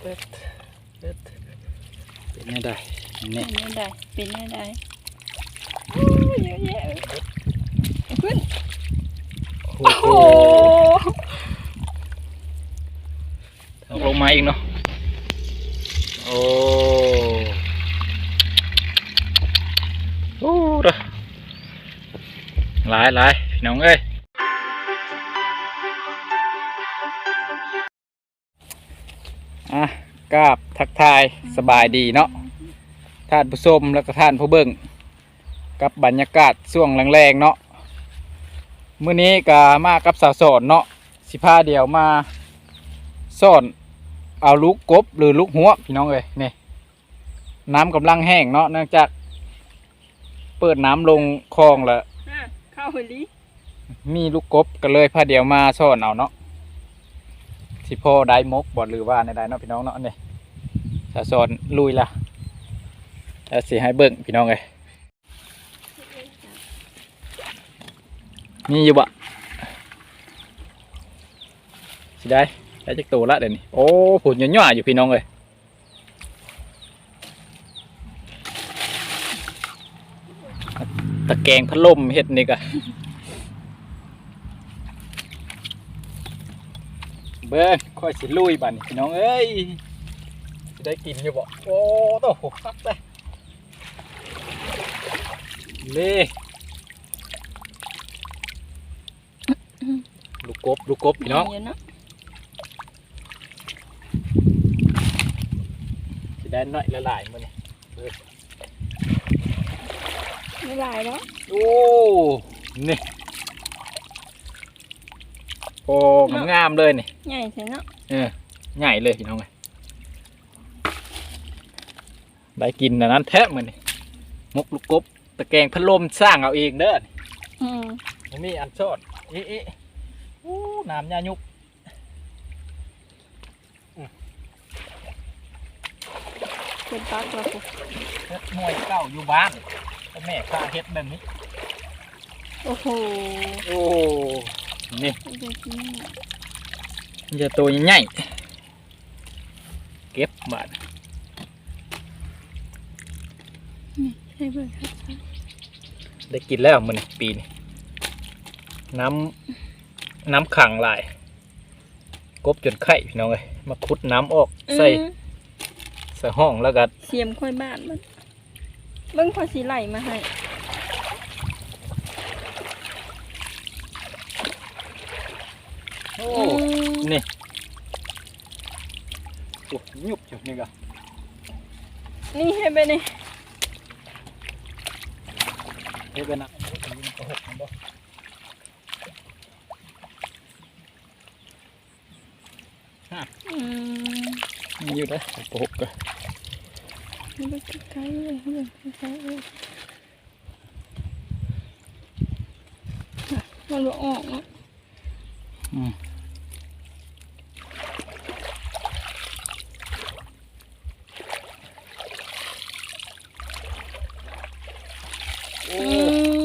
เปิดเปิดเป็นไงได้เป็นี่นไม่ได้เป็นไม่ได้โอ้ยเยอะแยะขึ้นโอ้โอ้โหโหทางลงมาอีกเนาะโอ้โอ้เด้อหลายหลายพี่น้องเอ้ย กราบทักทายสบายดีเนาะท่านผู้ชมแล้วก็ท่านผู้เบิ่งกับบรรยากาศช่วงแรงๆเนาะมื้อนี้ก็มากับสาวสอนเนาะสิพาเดียวมาสอนเอาลูกกบหรือลูกหัวพี่น้องเอ้ยนี่น้ำกำลังแห้งเนาะเนื่องจากเปิดน้ำลงคลองแล้วอะเข้าหลีมีลูกกบก็เลยพาเดียวมาซ่อนเอาเนาะ สิพ่อได้มกบอดหรือว่าในใดเนาะพี่น้องเนาะนี่ถ้าสอนลุยละแล้วสิให้เบิ่งพี่น้องเลยมีอยู่บะสิได้ได้จักตัวละเดี๋ยวนี้โอ้ผุนย่อยๆอยู่พี่น้องเลยตะแกงพัดลมเฮ็ดนี่กะเบิ้ง ค่อยสิลุยบัดนพี่น้องเอ้ยสิได้กินอยู่บ่โอ้โตหกซักเลยเล่ลูกกบลูกกบพี่น้องเยอะเนาะสิได้น้อยละลายมื้อนี้ไม่หลายเนาะโอ้นี่ โอ้งามๆเลยนี่ใหญ่ใช่เนาะเออใหญ่เลยพี่น้องเอ้ยได้กินอันนั้นแท้มื้อนี้มกลูกกบตะแกรงพัดลมสร้างเอาเองเด้ออืมมันมีอันโซดอีอีอู้น้ำยายุกเป็นปลาตัวกูเฮ็ดมวยเก่าอยู่บ้านแต่แม่ข้าเฮ็ดแบบนี้ โอ้โหโอ้ นี่เด็กนี่มันจะตัวใหญ่ๆเก็บบาดให้เบิ่งครับได้กินแล้วมันปีนี้น้ำน้ำขังหลายกบจนไข่พี่น้องเลยมาขุดน้ำออกใส่อืมใส่ห้องแล้วก็เสียมค่อยบ้านมันเบิ่งพอสีไหลมาให้ โอ้ อืม นี่โอ้ยุบอยู่นี่ก็นี่ให้ไปนี่เฮ็ดไปนะโอ้ยมันก็หกมันบ่อืมมีอยู่นะโอ้โหก็นี่เบิ่งใกล้ๆเลยให้เบิ่งใกล้ๆเลยน่ะมันบ่ออกเนาะอืม โอ้ อื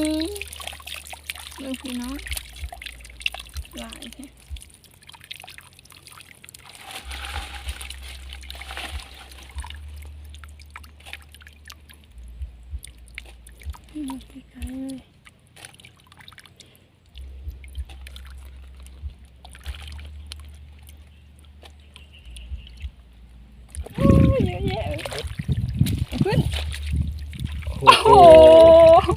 มเบิ่ง พี่น้องหลายแค่นี่เบิ่งใกล้ๆเลย โอ้ยเยอะแยะขึ้น โอ้ โอ้ โห โห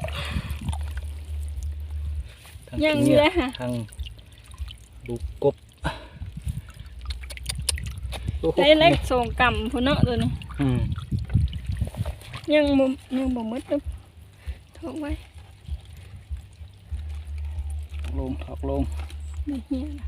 ทั้ ยังกิอยู่นเลยค่ะทั้งลูกกบโอ้โหได้เล็กส่งกำพุ่นเนาะตัวนี้อืมยังบ่ยังบ่หมดตึ๊บทอกไว้ลงถอกลงไม่เหี้ยนะ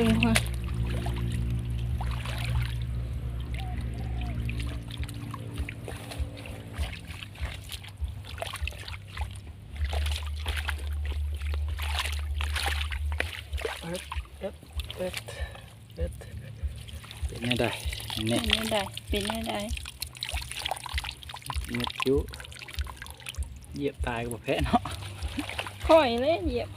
ลงค่ะเอ็ดเอ็ดเป็นไงได้นี่เป็นไม่ได้เป็นไม่ได้เม็ดจุเหยียบตายกับแพะเนาะค่อยเลยเหยียบ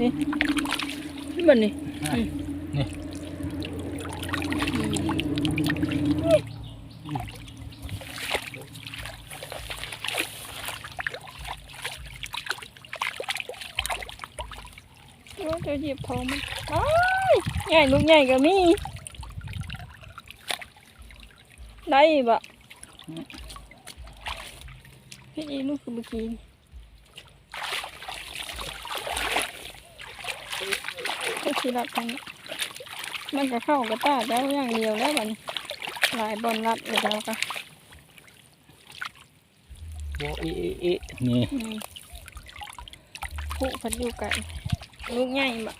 นี่นี่มันนี่อะอืมนี่ว่าจะเหยียบท้องมันอ้ายใหญ่ลูกใหญ่ก็มีได้บะ พี่อีลูกคือเมื่อกี้ก็ชีรัดทางนี้มันก็เข้ากระตาแล้วอย่างเดียวแล้วบันหลายบอลรัดเลยแล้วก็โอ้อีอีอีนี่ผู้พันอยู่ไก่ลูกใหญ่แบะ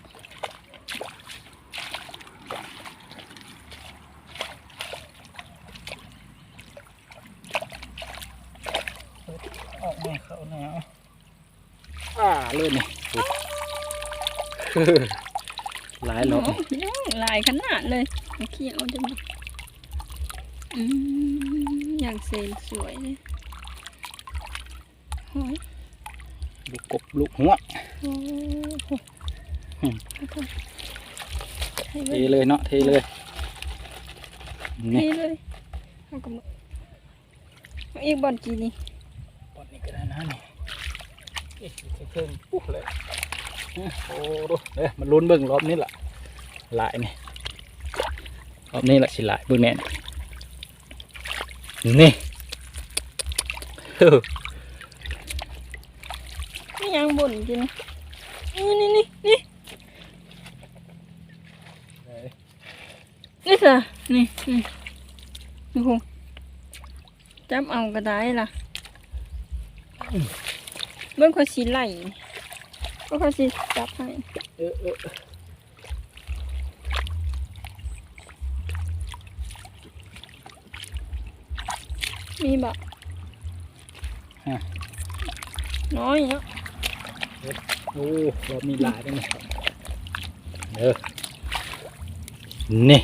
ออกมาเข้าแนวอ่า เลยนี่หลายหลอกโอ้พี่น้องหลายขนาดเลยมาเคี่ยวจะมาอืมอย่างเซนสวยเลยโอ้ยลูกกบลูกหัวโอ้โหอืมให้เทเลยเลยเนาะเทเลยเทนี่เลยเอากระมือเอาอีกบอลกีนี่ปอดนี่ก็ได้นะนี่ เอ๊ะเพิ่งปุ๊บเลยโอ้ดูเอ้ยมันลุ้นเบิ่งรอบนี้ล่ะหลายนี่รอบนี้ล่ะสิหลายเบิ่งแน่นี่นี่นี่ยังบ่นกินนี่นี่นี่นี่นี่สินี่นี่ดูหงจับเอาก็ได้ล่ะ เบิ่งเขาสีไหลเบิ่งเขาสีจับให้เออเออมีบ่น้อยเนาะโอ้รอบนี้หลายแล้วนี่เออนี่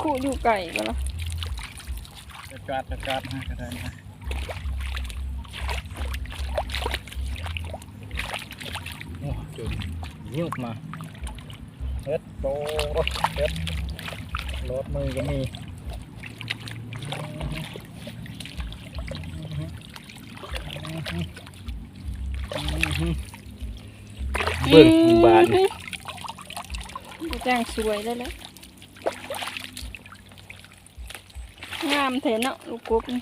คู่อยู่ไก่ก็แล้วจะกาดจะกาดให้ก็ได้นะโอ้จุด ยุบมาเฮ็ดโตรถเฮ็ดรถมือก็มีเบิ่งบานแจ้งสวยได้แล้วงามเถอะเนาะลูกกบนี่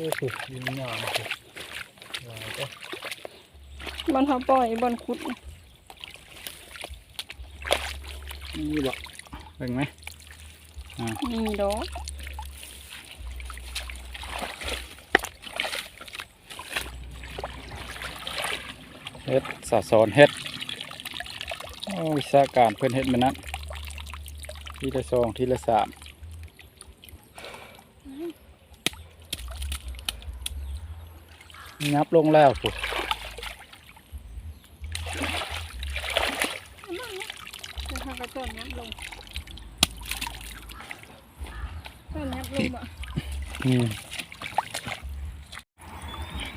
โอ้โหยิงงามเลยหลายก็บอลเขาปล่อยบอลขุดนี่นี่บ่เบิ่งไหมมีดอกเฮ็ดสอดสอนเฮ็ดโอ้วิชาการเพิ่นเฮ็ดมันนั้นทีละสองทีละสาม งับลงแล้วปุ๊แล้วเขาก็ต้นน้ำลงต้นน้ำลงบ่อืม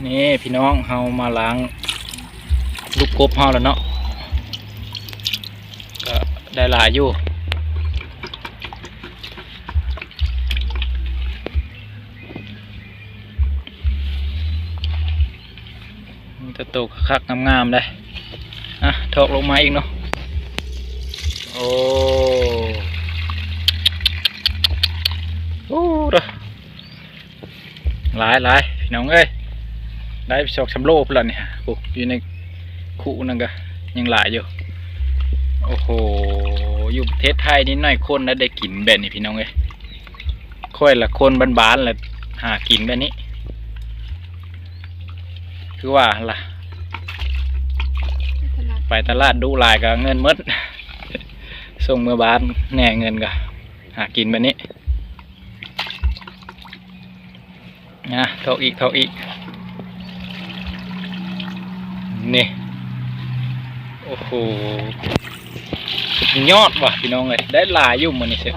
นี่พี่น้องเฮามาล้างลูกกบเฮาแล้วเนาะก็ได้หลายอยู่ มันจะตกคักงามๆเลยอะถอกลงมาอีกเนาะโอ้โอ้ด้อหลายหลายพี่น้องเอ้ยได้ไปสอกชำโลพนแล้วเนี่ยโอ้อยู่ในคู่นั่นก็ยังหลายอยู่โอ้โหอยู่ประเทศไทยนี่หน่อยคนนะได้กินแบบนี้พี่น้องเอ้ยค่อยละคนบ้านๆละหากินแบบนี้ คือว่าล่ะ ไปตลาดดูลายก็เงินมดส่งเมื่อบ้านแหน่เงินก็หากินแบบนี้นะเท่าอีกเท่าอีก นี่ โอ้โหยอดว่ะพี่น้องเลยได้ลายอยู่มันนี่เชีย